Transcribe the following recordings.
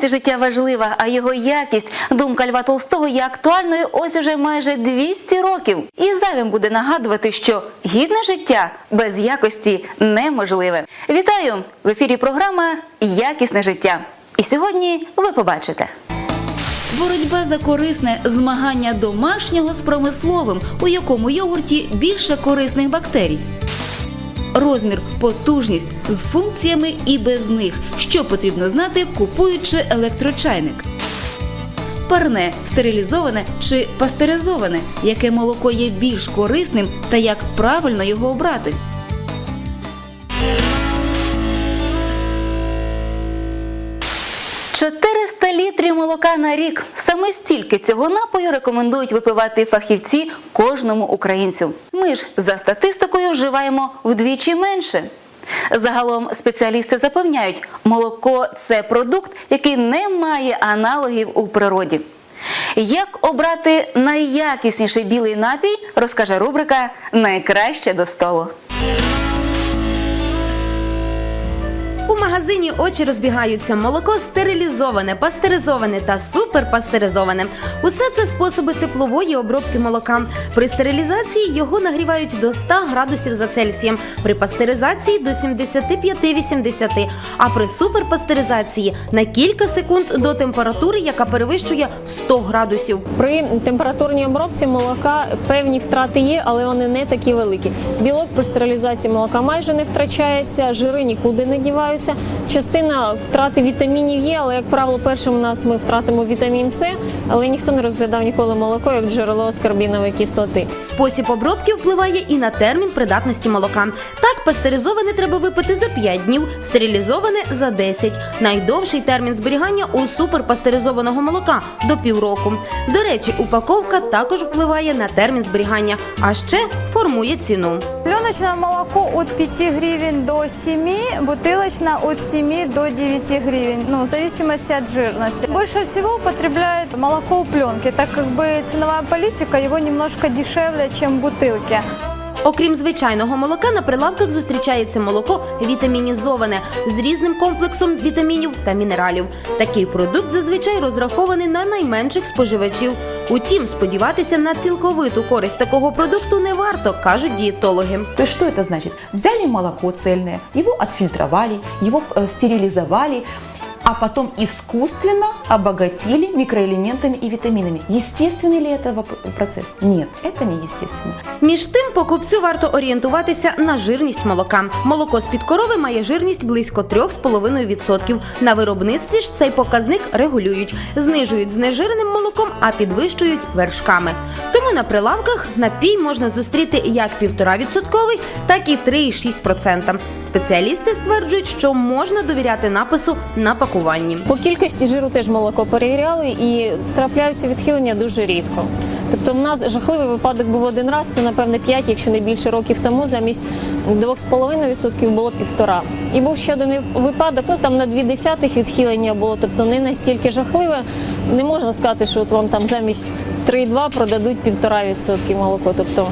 Тривалість життя важлива, а його якість, думка Льва Толстого є актуальною ось уже майже 200 років. І зайвим буде нагадувати, що гідне життя без якості неможливе. Вітаю! В ефірі програма Якісне життя. І сьогодні ви побачите. Боротьба за корисне змагання домашнього з промисловим, у якому йогурті більше корисних бактерій. Розмір, потужність з функціями і без них, що потрібно знати, купуючи електрочайник. Парне, стерилізоване чи пастеризоване, яке молоко є більш корисним та як правильно його обрати. – літрів молока на рік. Саме стільки цього напою рекомендують випивати фахівці кожному українцю. Ми ж за статистикою вживаємо вдвічі менше. Загалом спеціалісти запевняють, молоко це продукт, який не має аналогів у природі. Як обрати найякісніший білий напій, розкаже рубрика Найкраще до столу. У магазині очі розбігаються молоко стерилізоване, пастеризоване та суперпастеризоване. Усе це способи теплової обробки молока. При стерилізації його нагрівають до 100 градусів за Цельсієм, при пастеризації до 75-80, а при суперпастеризації на кілька секунд до температури, яка перевищує 100 градусів. При температурній обробці молока певні втрати є, але вони не такі великі. Білок при стерилізації молока майже не втрачається, жири нікуди не діваються. Частина втрати вітамінів є, але як правило, першим у нас ми втратимо вітамін С, але ніхто не розглядав ніколи молоко як джерело аскорбінової кислоти. Спосіб обробки впливає і на термін придатності молока. Так, пастеризоване треба випити за 5 днів, стерилізоване за 10. Найдовший термін зберігання у суперпастеризованого молока до півроку. До речі, упаковка також впливає на термін зберігання, а ще формує ціну. Пленочное молоко от 5 гривен до 7, бутылочное от 7 до 9 гривен, ну, в зависимости от жирности. Больше всего употребляют молоко в пленке, так как бы ценовая политика его немножко дешевле, чем в бутылке. Окрім звичайного молока, на прилавках зустрічається молоко вітамінізоване з різним комплексом вітамінів та мінералів. Такий продукт зазвичай розрахований на найменших споживачів. Утім, сподіватися на цілковиту користь такого продукту не варто, кажуть дієтологи. То есть что это значит? Взяли молоко цельное, его отфильтровали, его э, стерилизовали, а потом искусственно обогатили микроэлементами и витаминами. Естественный ли это воп- процесс? Нет, это не естественно. Між тим, покупцю варто орієнтуватися на жирність молока. Молоко з-під корови має жирність близько 3,5%. На виробництві ж цей показник регулюють, знижують знежиреним молоком, а підвищують вершками. Тому на прилавках напій можна зустріти як 1,5%, так і 3,6%. Спеціалісти стверджують, що можна довіряти напису на пакуванні. По кількості жиру теж молоко перевіряли і трапляються відхилення дуже рідко. Тобто, в нас жахливий випадок був один раз, це напевне 5, якщо не більше років тому, замість 2,5% було півтора. І був ще один випадок, ну там на 2 десятих відхилення було, тобто не настільки жахливе. Не можна сказати, що от вам там замість 3,2 продадуть 1,5% молоко. Тобто,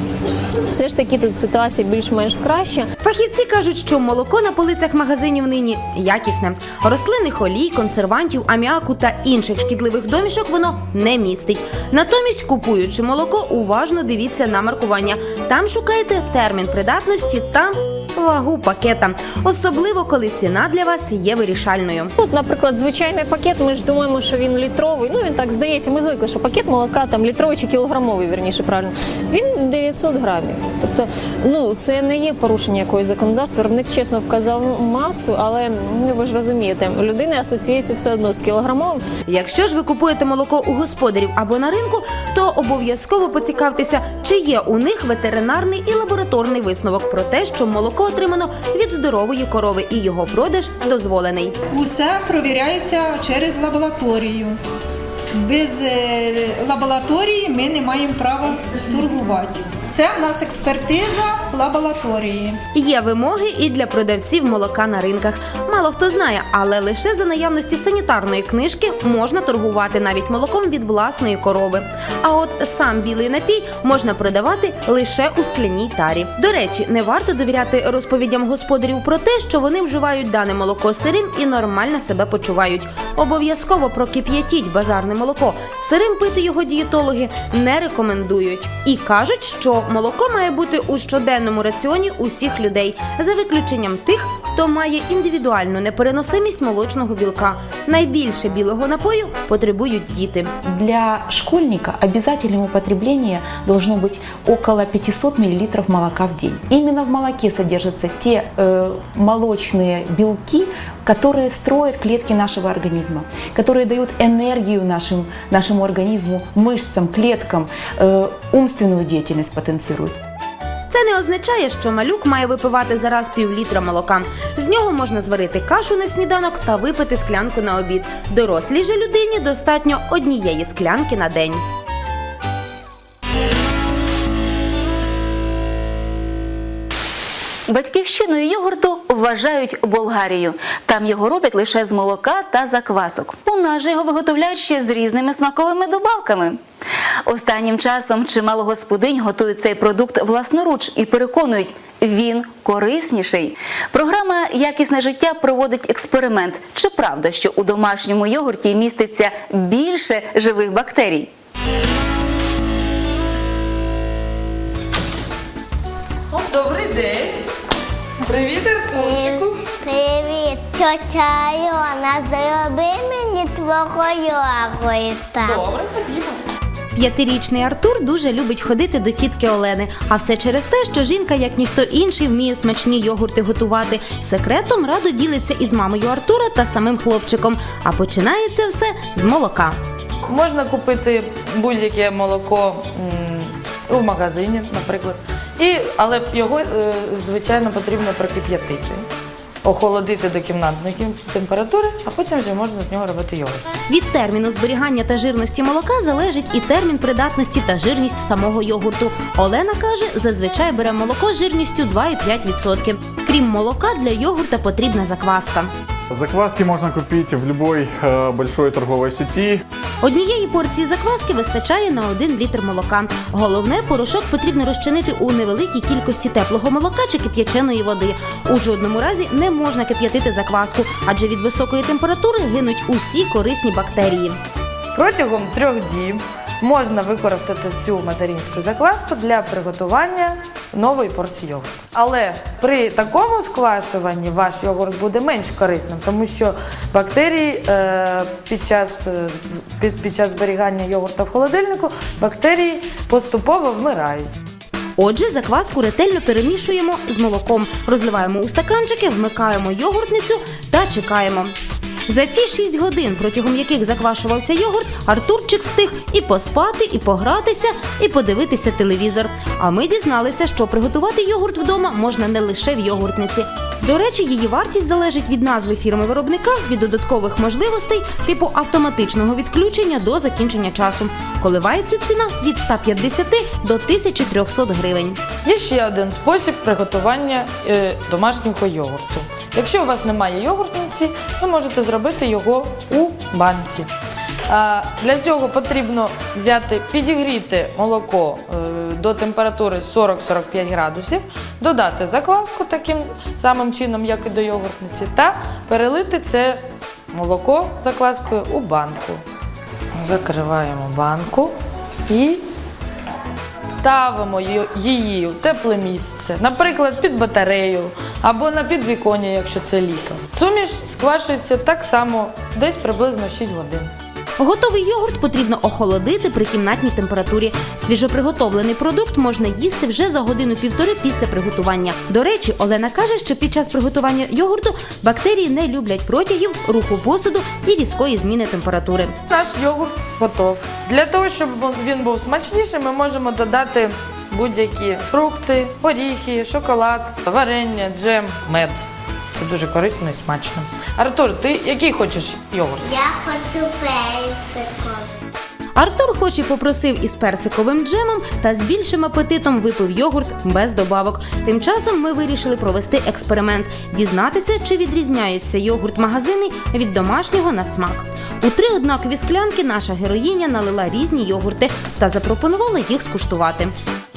все ж таки тут ситуація більш-менш краща. Фахівці кажуть, що молоко на полицях магазинів нині якісне. Рослинних олій, консервантів, аміаку та інших шкідливих домішок воно не містить. Натомість, купуючи молоко, уважно дивіться на маркування. Там шукайте термін придатності та вагу пакета, особливо коли ціна для вас є вирішальною. От, наприклад, звичайний пакет, ми ж думаємо, що він літровий. Ну він так здається. Ми звикли, що пакет молока там літровий чи кілограмовий, вірніше правильно. Він 900 грамів. Тобто, ну це не є порушення якоїсь законодавства. Виробник чесно вказав масу, але ну ви ж розумієте, у людини асоціюється все одно з кілограмовим. Якщо ж ви купуєте молоко у господарів або на ринку, то обов'язково поцікавтеся, чи є у них ветеринарний і лабораторний висновок про те, що молоко отримано від здорової корови і його продаж дозволений. Усе провіряється через лабораторію. Без е, лабораторії ми не маємо права торгувати. Це в нас експертиза лабораторії. Є вимоги і для продавців молока на ринках. Мало хто знає, але лише за наявності санітарної книжки можна торгувати навіть молоком від власної корови. А от сам білий напій можна продавати лише у скляній тарі. До речі, не варто довіряти розповідям господарів про те, що вони вживають дане молоко сирим і нормально себе почувають. Обов'язково прокип'ятіть базарне молоко. Сирим пити його дієтологи не рекомендують і кажуть, що молоко має бути у щоденному раціоні усіх людей, за виключенням тих, хто має індивідуальну непереносимість молочного білка. Найбільше білого напою потребують діти. Для школьника обязательным употребление должно быть около 500 мл молока в день. Именно в молоке содержатся те э, молочные белки, которые строят клетки нашего организма, которые дают энергию нашим, нашему организму, мышцам, клеткам, э, умственную деятельность потенцируют. Це не означає, що малюк має випивати зараз півлітра молока. З нього можна зварити кашу на сніданок та випити склянку на обід. Дорослій же людині достатньо однієї склянки на день. Батьківщиною йогурту вважають Болгарію. Там його роблять лише з молока та заквасок. У нас же його виготовляють ще з різними смаковими добавками. Останнім часом чимало господинь готують цей продукт власноруч і переконують, він корисніший. Програма Якісне життя проводить експеримент. Чи правда, що у домашньому йогурті міститься більше живих бактерій? Добрий день. Привіт, Артурчику. Привіт, тьотя Альона, зроби мені твого йогурта. Добре, ходімо. П'ятирічний Артур дуже любить ходити до тітки Олени, а все через те, що жінка, як ніхто інший, вміє смачні йогурти готувати. Секретом радо ділиться із мамою Артура та самим хлопчиком. А починається все з молока. Можна купити будь-яке молоко м, у магазині, наприклад. І, але його, е, звичайно, потрібно прокип'ятити, охолодити до кімнатної кім- температури, а потім вже можна з нього робити йогурт. Від терміну зберігання та жирності молока залежить і термін придатності та жирність самого йогурту. Олена каже, зазвичай бере молоко з жирністю 2,5%. Крім молока, для йогурта потрібна закваска. Закваски можно купить в любой э, большой торговой сети. Однієї порції закваски вистачає на 1 літр молока. Головне, порошок потрібно розчинити у невеликій кількості теплого молока чи кип'яченої води. У жодному разі не можна кип'ятити закваску, адже від високої температури гинуть усі корисні бактерії. Протягом трьох діб можна використати цю материнську закваску для приготування нової порції йогурту. Але при такому сквашуванні ваш йогурт буде менш корисним, тому що бактерії е, під, час, е, під, під час зберігання йогурта в холодильнику бактерії поступово вмирають. Отже, закваску ретельно перемішуємо з молоком, розливаємо у стаканчики, вмикаємо йогуртницю та чекаємо. За ті 6 годин, протягом яких заквашувався йогурт, Артурчик встиг і поспати, і погратися, і подивитися телевізор. А ми дізналися, що приготувати йогурт вдома можна не лише в йогуртниці. До речі, її вартість залежить від назви фірми виробника, від додаткових можливостей, типу автоматичного відключення до закінчення часу. Коливається ціна від 150 до 1300 гривень. Є ще один спосіб приготування е, домашнього йогурту. Якщо у вас немає йогуртниці, ви можете зробити його у банці. Для цього потрібно взяти, підігріти молоко е, до температури 40-45 градусів, додати закваску таким самим чином, як і до йогуртниці, та перелити це молоко закваскою у банку. Закриваємо банку і ставимо її у тепле місце, наприклад, під батарею або на підвіконня, якщо це літо. Суміш сквашується так само десь приблизно 6 годин. Готовий йогурт потрібно охолодити при кімнатній температурі. Свіжоприготовлений продукт можна їсти вже за годину-півтори після приготування. До речі, Олена каже, що під час приготування йогурту бактерії не люблять протягів, руху посуду і різкої зміни температури. Наш йогурт готов. Для того, щоб він був смачнішим, ми можемо додати будь-які фрукти, горіхи, шоколад, варення, джем, мед. Це дуже корисно і смачно. Артур, ти який хочеш йогурт? Я хочу персиком. Артур хоч і попросив із персиковим джемом та з більшим апетитом випив йогурт без добавок. Тим часом ми вирішили провести експеримент, дізнатися, чи відрізняється йогурт магазини від домашнього на смак. У три однакові склянки наша героїня налила різні йогурти та запропонувала їх скуштувати.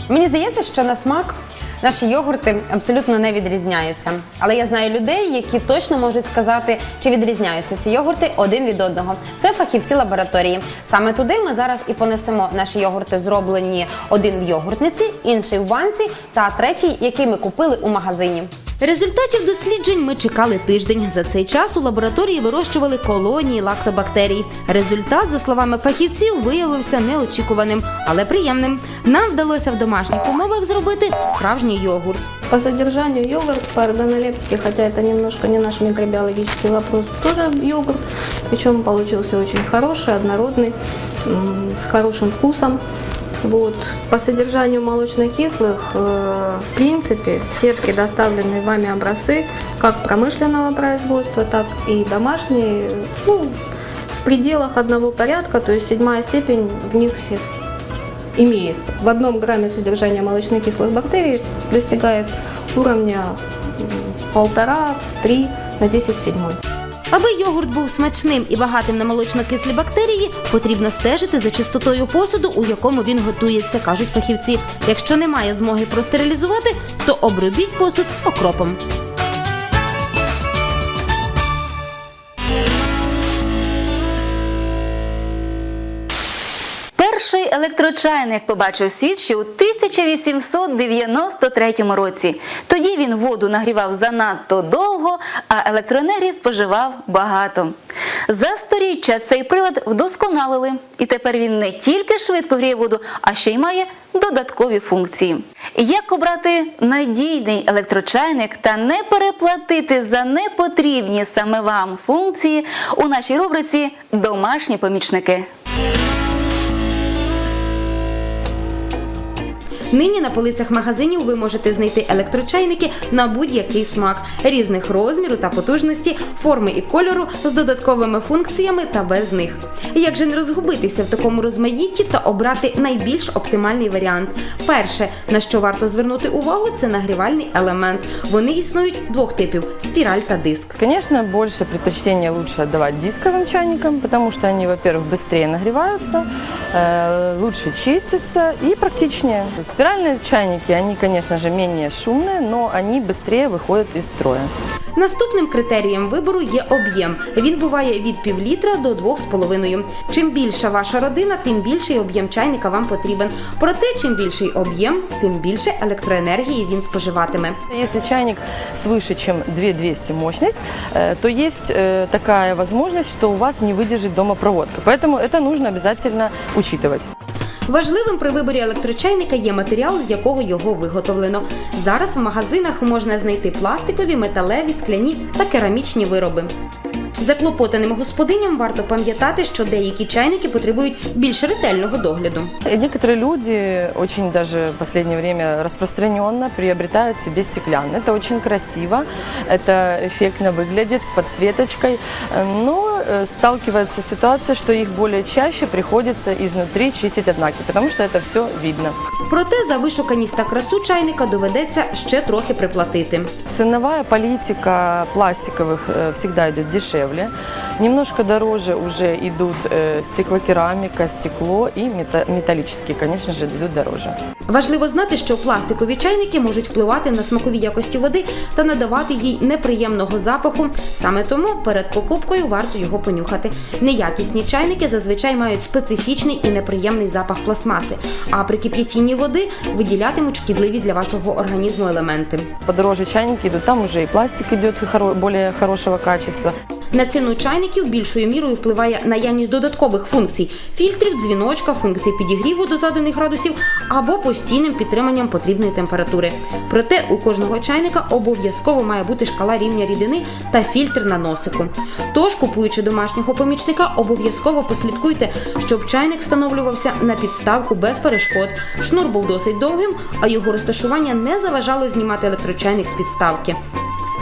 Мені здається, що на смак наші йогурти абсолютно не відрізняються. Але я знаю людей, які точно можуть сказати, чи відрізняються ці йогурти один від одного. Це фахівці лабораторії. Саме туди ми зараз і понесемо наші йогурти, зроблені один в йогуртниці, інший в банці, та третій, який ми купили у магазині. Результатів досліджень ми чекали тиждень. За цей час у лабораторії вирощували колонії лактобактерій. Результат, за словами фахівців, виявився неочікуваним, але приємним. Нам вдалося в домашніх умовах зробити справжній йогурт. По содержанию йогурт по органолептике, хотя это немножко не наш микробиологический вопрос, тоже йогурт. Причем получился очень хороший, однородный, с хорошим вкусом. Вот. По содержанию молочно-кислых, э, в принципе, в сетке доставленные вами образцы, как промышленного производства, так и домашние, ну, в пределах одного порядка, то есть седьмая степень в них всех имеется. В одном грамме содержания молочно-кислых бактерий достигает уровня полтора-три на 10 в седьмой. Аби йогурт був смачним і багатим на молочно-кислі бактерії, потрібно стежити за чистотою посуду, у якому він готується, кажуть фахівці. Якщо немає змоги простерилізувати, то обробіть посуд окропом. Електрочайник побачив світ ще у 1893 році. Тоді він воду нагрівав занадто довго, а електроенергії споживав багато. За сторіччя цей прилад вдосконалили, і тепер він не тільки швидко гріє воду, а ще й має додаткові функції. Як обрати надійний електрочайник та не переплатити за непотрібні саме вам функції у нашій рубриці Домашні помічники. Нині на полицях магазинів ви можете знайти електрочайники на будь-який смак, різних розміру та потужності, форми і кольору з додатковими функціями та без них. Як же не розгубитися в такому розмаїтті та обрати найбільш оптимальний варіант? Перше, на що варто звернути увагу, це нагрівальний елемент. Вони існують двох типів спіраль та диск. Конечно, больше предпочтения лучше отдавать дисковым чайникам, потому что они, во-первых, быстрее нагреваются, э, лучше чистятся и практичнее. Спиральные чайники, они, конечно же, менее шумные, но они быстрее выходят из строя. Наступним критерієм вибору є об'єм. Він буває від півлітра до 2,5. Чим більша ваша родина, тим більший об'єм чайника вам потрібен. Проте, чим більший об'єм, тим більше електроенергії він споживатиме. Если чайник свыше, чем 2200 мощность, э, то есть э, такая возможность, что у вас не выдержит дома проводка. Поэтому это нужно обязательно учитывать. Важливим при виборі електрочайника є матеріал, з якого його виготовлено. Зараз в магазинах можна знайти пластикові, металеві, скляні та керамічні вироби. Заклопотаним господиням варто пам'ятати, що деякі чайники потребують більш ретельного догляду. И некоторые люди очень даже в последнее время распространенно приобретают себе стеклянные. Это очень красиво, это эффектно выглядит с подсветочкой, э, но э, сталкивается с ситуацией, что их более чаще приходится изнутри чистить однаки, потому что это все видно. Проте за вишуканість та красу чайника доведеться ще трохи приплатити. Ценовая политика пластиковых э, всегда идет дешевле. Немножко дороже уже идут э, стеклокерамика, стекло и мета- металлические, конечно же, идут дороже. Важливо знати, що пластикові чайники можуть впливати на смакові якості води та надавати їй неприємного запаху. Саме тому перед покупкою варто його понюхати. Неякісні чайники зазвичай мають специфічний і неприємний запах пластмаси, а при кип'ятінні води виділятимуть шкідливі для вашого організму елементи. Подорожі чайники идут, там уже і пластик идет більш хорошого качества. На ціну чайників більшою мірою впливає наявність додаткових функцій фільтрів, дзвіночка, функцій підігріву до заданих градусів або постійним підтриманням потрібної температури. Проте у кожного чайника обов'язково має бути шкала рівня рідини та фільтр на носику. Тож, купуючи домашнього помічника, обов'язково послідкуйте, щоб чайник встановлювався на підставку без перешкод. Шнур був досить довгим, а його розташування не заважало знімати електрочайник з підставки.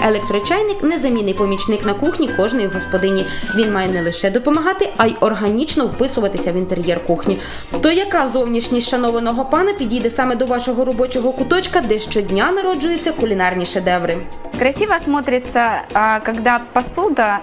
Електрочайник незамінний помічник на кухні кожної господині. Він має не лише допомагати, а й органічно вписуватися в інтер'єр кухні. То яка зовнішність шанованого пана підійде саме до вашого робочого куточка, де щодня народжуються кулінарні шедеври? Красиво смотрится, а, когда посуда,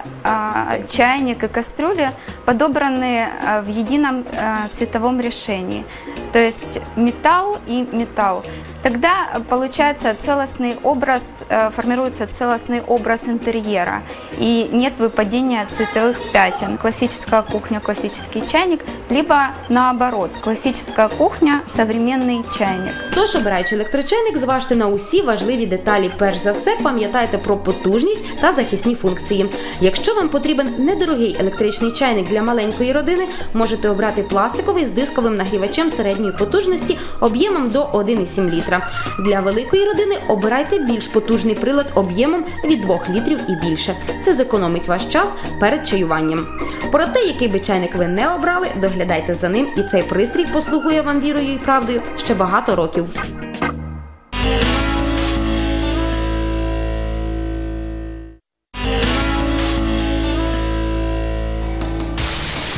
чайник и кастрюля подобраны в едином а, цветовом решении. То есть металл и металл. Тогда а, получается целостный образ, а, формируется целостный образ интерьера. И нет выпадения цветовых пятен. Классическая кухня, классический чайник, либо наоборот, классическая кухня, современный чайник. Тож, обираючи електрочайник, зважте на усі важливі деталі. Перш за все, пам'ятайте про потужність та захисні функції. Якщо вам потрібен недорогий електричний чайник для маленької родини, можете обрати пластиковий з дисковим нагрівачем середньої потужності об'ємом до 1,7 літра. Для великої родини обирайте більш потужний прилад об'ємом від 2 літрів і більше. Це зекономить ваш час перед чаюванням. Про те, який би чайник ви не обрали, доглядайте за ним, і цей пристрій послугує вам вірою і правдою ще багато років.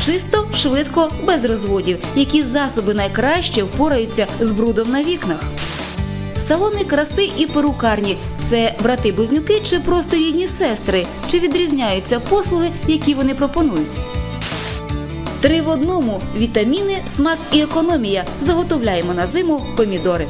Чисто, швидко, без розводів. Які засоби найкраще впораються з брудом на вікнах? Салони краси і перукарні це брати-близнюки чи просто рідні сестри? Чи відрізняються послуги, які вони пропонують? Три в одному вітаміни, смак і економія. Заготовляємо на зиму помідори.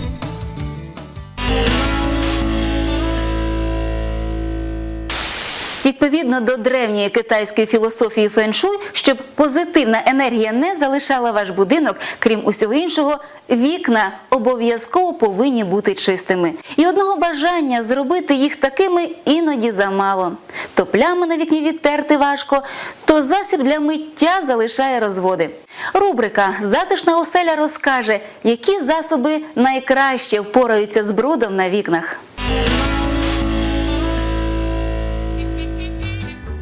Відповідно до древньої китайської філософії феншуй, щоб позитивна енергія не залишала ваш будинок, крім усього іншого, вікна обов'язково повинні бути чистими. І одного бажання зробити їх такими іноді замало. То плями на вікні відтерти важко, то засіб для миття залишає розводи. Рубрика Затишна оселя розкаже, які засоби найкраще впораються з брудом на вікнах.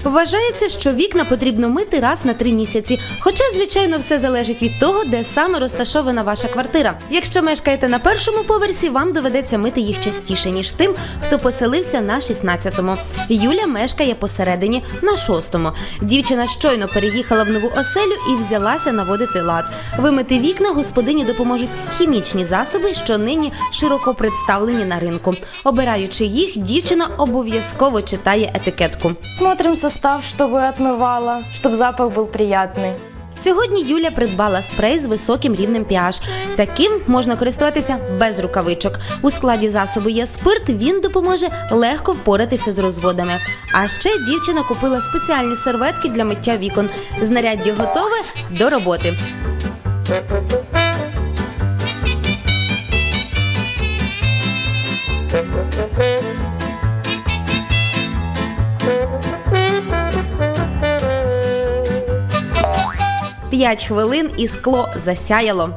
Вважається, що вікна потрібно мити раз на три місяці. Хоча, звичайно, все залежить від того, де саме розташована ваша квартира. Якщо мешкаєте на першому поверсі, вам доведеться мити їх частіше, ніж тим, хто поселився на 16-му. Юля мешкає посередині на 6-му. Дівчина щойно переїхала в нову оселю і взялася наводити лад. Вимити вікна господині допоможуть хімічні засоби, що нині широко представлені на ринку. Обираючи їх, дівчина обов'язково читає етикетку. Смотрим состав, чтобы отмывала, чтобы запах был приятный. Сьогодні Юля придбала спрей з високим рівнем pH. Таким можна користуватися без рукавичок. У складі засобу є спирт, він допоможе легко впоратися з розводами. А ще дівчина купила спеціальні серветки для миття вікон. Знаряддя готове до роботи. П'ять хвилин і скло засяяло.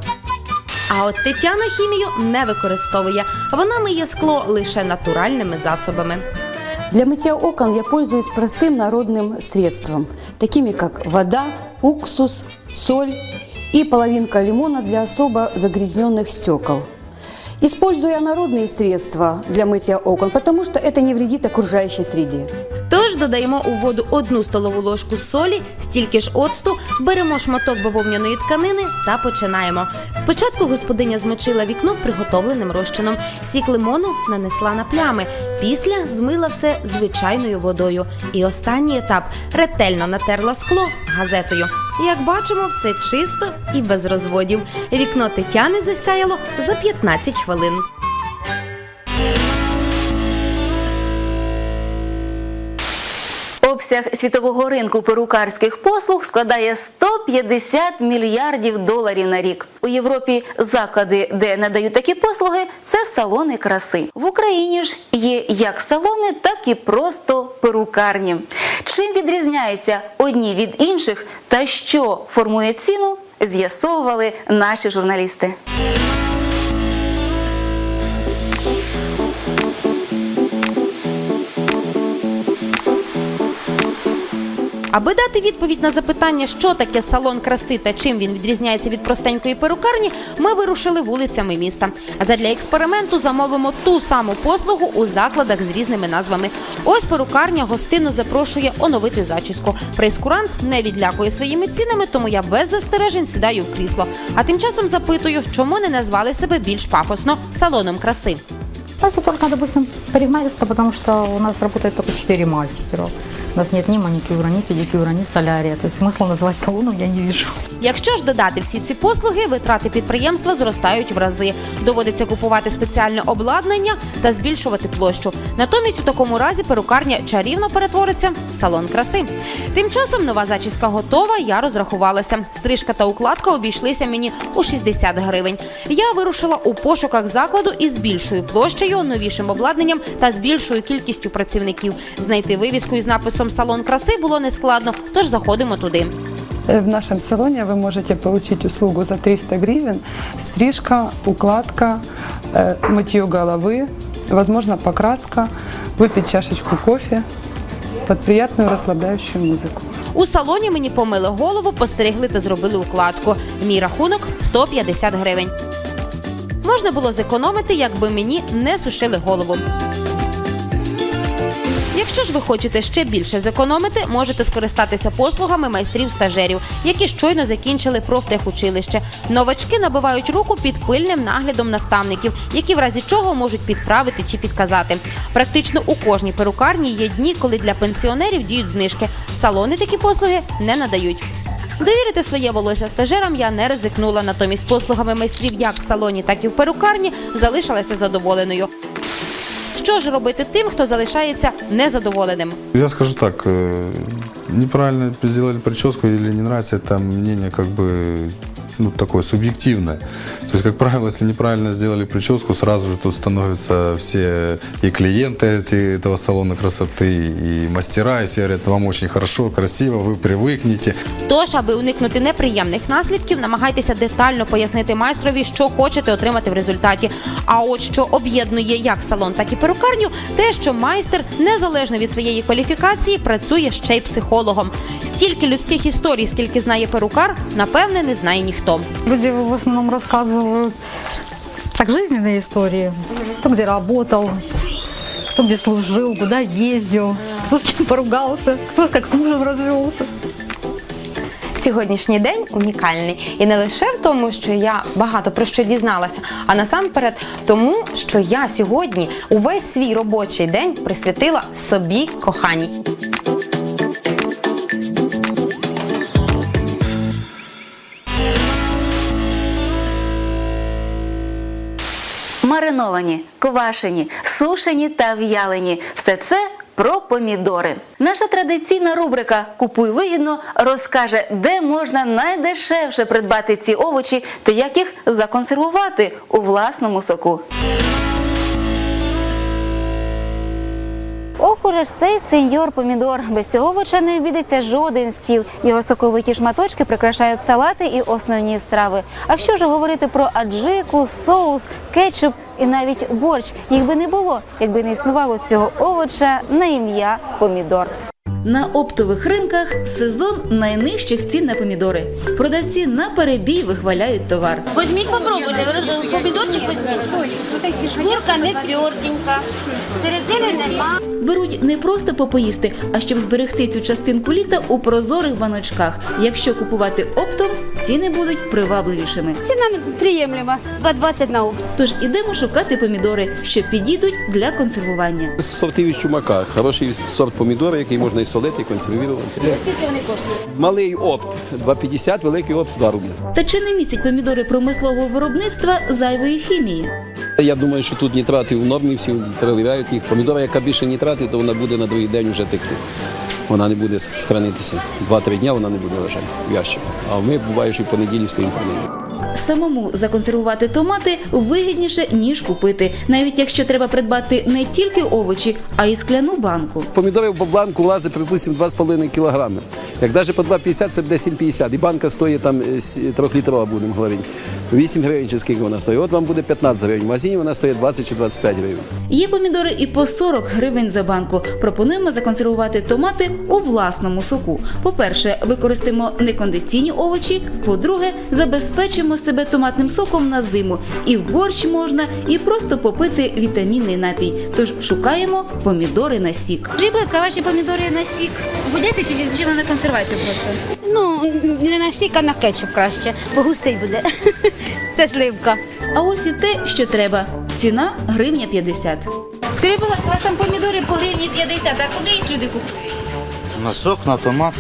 А от Тетяна хімію не використовує. Вона миє скло лише натуральними засобами. Для мытья окон я пользуюсь простым народным средством, такими как вода, уксус, соль и половинка лимона для особо загрязненных стекол. Использую я народные средства для мытья окон, потому что это не вредит окружающей среде. Тож додаємо у воду одну столову ложку солі, стільки ж оцту, беремо шматок бавовняної тканини та починаємо. Спочатку господиня змочила вікно приготовленим розчином. Сік лимону нанесла на плями. Після змила все звичайною водою. І останній етап ретельно натерла скло газетою. Як бачимо, все чисто і без розводів. Вікно Тетяни засяяло за 15 хвилин. Обсяг світового ринку перукарських послуг складає 150 мільярдів доларів на рік. У Європі заклади, де надають такі послуги, це салони краси. В Україні ж є як салони, так і просто перукарні. Чим відрізняються одні від інших та що формує ціну, з'ясовували наші журналісти. Аби дати відповідь на запитання, що таке салон краси та чим він відрізняється від простенької перукарні, ми вирушили вулицями міста. А задля експерименту замовимо ту саму послугу у закладах з різними назвами. Ось перукарня гостинно запрошує оновити зачіску. Прейскурант не відлякує своїми цінами, тому я без застережень сідаю в крісло. А тим часом запитую, чому не назвали себе більш пафосно салоном краси. Тут только, допустим, парикмахерская, потому что у нас работает только 4 мастера. У нас нет ни маникюра, ни педикюра, ни солярия. То есть смысла салоном я не вижу. Якщо ж додати всі ці послуги, витрати підприємства зростають в рази. Доводиться купувати спеціальне обладнання та збільшувати площу. Натомість у такому разі перукарня чарівно перетвориться в салон краси. Тим часом нова зачіска готова. Я розрахувалася. Стрижка та укладка обійшлися мені у 60 гривень. Я вирушила у пошуках закладу із більшою площею, новішим обладнанням та з більшою кількістю працівників. Знайти вивіску із написом Салон краси було нескладно, тож заходимо туди. Э, В нашем салоне вы можете получить услугу за 300 гривен. Стрижка, укладка, э, мытье головы, возможно, покраска, выпить чашечку кофе под приятную расслабляющую музыку. У салоні мені помили голову, постерегли та зробили укладку. Мій рахунок 150 гривень. Можна було зекономити, якби мені не сушили голову. Якщо ж ви хочете ще більше зекономити, можете скористатися послугами майстрів-стажерів, які щойно закінчили профтехучилище. Новачки набивають руку під пильним наглядом наставників, які в разі чого можуть підправити чи підказати. Практично у кожній перукарні є дні, коли для пенсіонерів діють знижки. Салони такі послуги не надають. Довірити своє волосся стажерам я не ризикнула. Натомість послугами майстрів як в салоні, так і в перукарні залишилася задоволеною. Що ж робити тим, хто залишається незадоволеним? Я скажу так, э, неправильно сделали прическу или не нравится, это мнение как бы ну, такое субъективное. То есть, как правило, если неправильно сделали прическу, сразу же тут становятся все и клиенты эти, этого салона красоты, и мастера, и все говорят, вам очень хорошо, красиво, вы привыкнете. Тож, аби уникнути неприємних наслідків, намагайтеся детально пояснити майстрові, що хочете отримати в результаті. А от що об'єднує як салон, так і перукарню, те, що майстер, незалежно від своєї кваліфікації, працює ще й психологом. Стільки людських історій, скільки знає перукар, напевне, не знає ніхто. Люди в основном рассказывают так жизненные истории. Кто где работал, кто где служил, куда ездил, кто с кем поругался, кто как с мужем развелся. Сьогоднішній день унікальний і не лише в тому, що я багато про що дізналася, а насамперед тому, що я сьогодні увесь свій робочий день присвятила собі коханій. Мариновані, квашені, сушені та в'ялені все це про помідори. Наша традиційна рубрика Купуй вигідно розкаже, де можна найдешевше придбати ці овочі та як їх законсервувати у власному соку. Ох, уже ж цей сеньор помідор. Без цього овоча не обійдеться жоден стіл. Його соковиті шматочки прикрашають салати і основні страви. А що ж говорити про аджику, соус, кетчуп і навіть борщ? Їх би не було, якби не існувало цього овоча на ім'я помідор. На оптових ринках сезон найнижчих цін на помідори. Продавці на перебій вихваляють товар. Возьміть, попробуйте. Помідорчик візьміть. Шкурка не тверденька. Середини нема. Беруть не просто попоїсти, а щоб зберегти цю частинку літа у прозорих баночках. Якщо купувати оптом, ціни будуть привабливішими. Ціна приємлива. 2,20 на опт. Тож ідемо шукати помідори, що підійдуть для консервування. Сортів із чумака. Хороший сорт помідора, який можна і солити, і консервувати. Скільки вони коштують? Малий опт 2,50, великий опт 2 рублі. Та чи не містять помідори промислового виробництва зайвої хімії? Я думаю, що тут нітрати в нормі, всі перевіряють їх. Помідора, яка більше нітрати, то вона буде на другий день вже текти. Вона не буде схранитися. Два-три дні вона не буде лежати в ящику. А ми буває, що і понеділі стоїмо хранити. Самому законсервувати томати вигідніше ніж купити, навіть якщо треба придбати не тільки овочі, а й скляну банку. Помідори в бланку влазить, припустимо, 2,5 кілограми. Як навіть по 2,50 це буде 7,50. І банка стоїть там е, трьохлітрова, будемо говорити. 8 гривень чи скільки вона стоїть. От вам буде 15 гривень. В магазині вона стоїть 20 чи 25 гривень. Є помідори і по 40 гривень за банку. Пропонуємо законсервувати томати у власному соку. По-перше, використаємо некондиційні овочі. По-друге, забезпечимо себе томатним соком на зиму. І в борщ можна, і просто попити вітамінний напій. Тож шукаємо помідори на сік. Скажіть, будь ласка, ваші помідори на сік годяться чи чи на консервацію просто? Ну, не на сік, а на кетчуп краще, бо густий буде. Це сливка. А ось і те, що треба. Ціна гривня 50. Скажіть, будь ласка, у вас там помідори по гривні 50, а куди їх люди купують? На сок, на томат.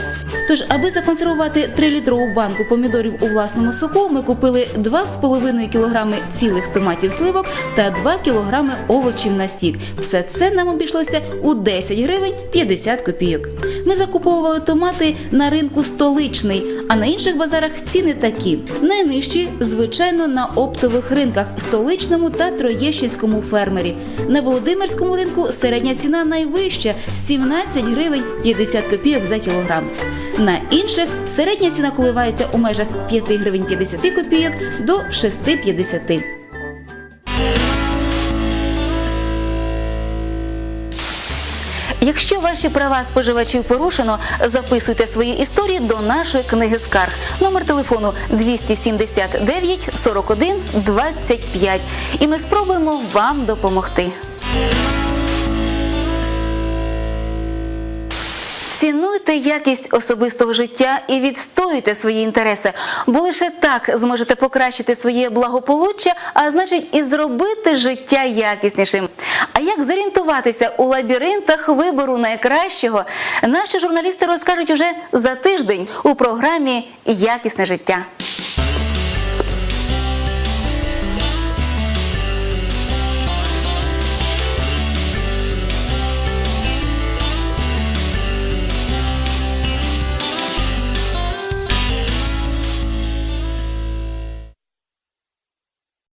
Тож, аби законсервувати 3-літрову банку помідорів у власному соку, ми купили 2,5 кг цілих томатів сливок та 2 кг овочів на сік. Все це нам обійшлося у 10 гривень 50 копійок. Ми закуповували томати на ринку столичний, а на інших базарах ціни такі: найнижчі, звичайно, на оптових ринках столичному та троєщинському фермері. На Володимирському ринку середня ціна найвища 17 гривень 50 копійок за кілограм. На інших середня ціна коливається у межах 5 гривень 50 копійок до 6,50. Якщо ваші права споживачів порушено, записуйте свої історії до нашої книги скарг. Номер телефону 279 41 25. І ми спробуємо вам допомогти. Цінуйте якість особистого життя і відстоюйте свої інтереси, бо лише так зможете покращити своє благополуччя, а значить і зробити життя якіснішим. А як зорієнтуватися у лабіринтах вибору найкращого, наші журналісти розкажуть уже за тиждень у програмі Якісне життя.